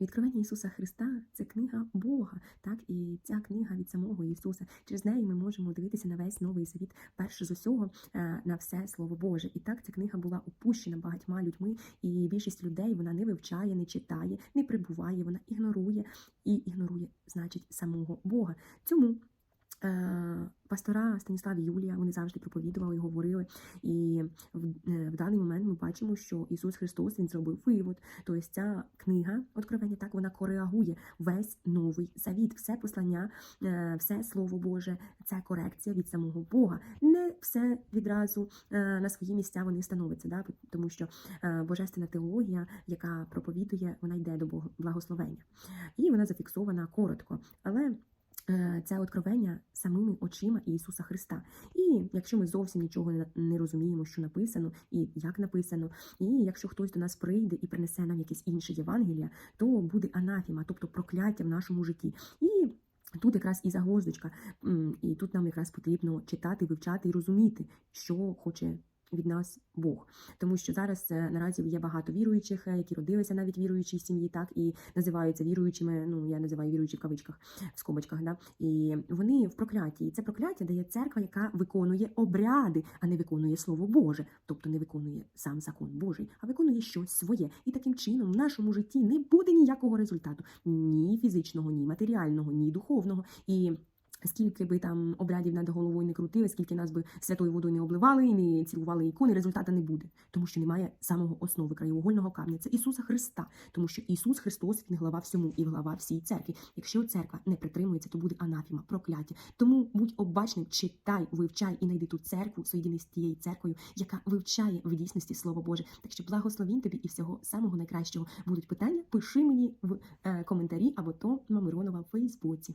Відкривання Ісуса Христа це книга Бога, так і ця книга від самого Ісуса. Через неї ми можемо дивитися на весь новий завіт, перше з усього е, на все Слово Боже. І так ця книга була опущена багатьма людьми, і більшість людей вона не вивчає, не читає, не прибуває, вона ігнорує і ігнорує, значить, самого Бога. Цьому е, пастора Станіслав і Юлія вони завжди проповідували і говорили. І в, е, в даний момент ми бачимо, що Ісус Христос Він зробив вивод. Тобто ця книга Откровення так вона коригує весь новий завіт, все послання, е, все слово Боже, це корекція від самого Бога. Не все відразу е, на свої місця вони становиться, да? тому що божественна теологія, яка проповідує, вона йде до Бога благословення. І вона зафіксована коротко. Але це откровення самими очима Ісуса Христа. І якщо ми зовсім нічого не- не розуміємо, що написано і як написано, і якщо хтось до нас прийде і принесе нам якесь інше Євангелія, то буде анафіма, тобто прокляття в нашому житті. І Тут якраз і загвоздочка, і тут нам якраз потрібно читати, вивчати і розуміти, що хоче від нас Бог. Тому що зараз е, наразі є багато віруючих, е, які родилися навіть віруючій сім'ї, так і називаються віруючими. Ну я називаю віруючі в кавичках в скобочках. Да? І вони в прокляті. І це прокляття дає церква, яка виконує обряди, а не виконує слово Боже, тобто не виконує сам закон Божий, а виконує щось своє. І таким чином в нашому житті не буде ніякого результату ні фізичного, ні матеріального, ні духовного. І Скільки би там обрядів над головою не крутили, скільки нас би святою водою не обливали і не цілували ікони, результату не буде, тому що немає самого основи краєугольного камня. Це Ісуса Христа, тому що Ісус Христос він глава всьому і глава всій церкві. Якщо церква не притримується, то буде анафіма, прокляття. Тому будь обачним, читай, вивчай і найди ту церкву, соєдини з тією церквою, яка вивчає в дійсності Слово Боже. Так що благословінь тобі і всього самого найкращого. Будуть питання, пиши мені в е, коментарі або то Мамиронова в Фейсбуці.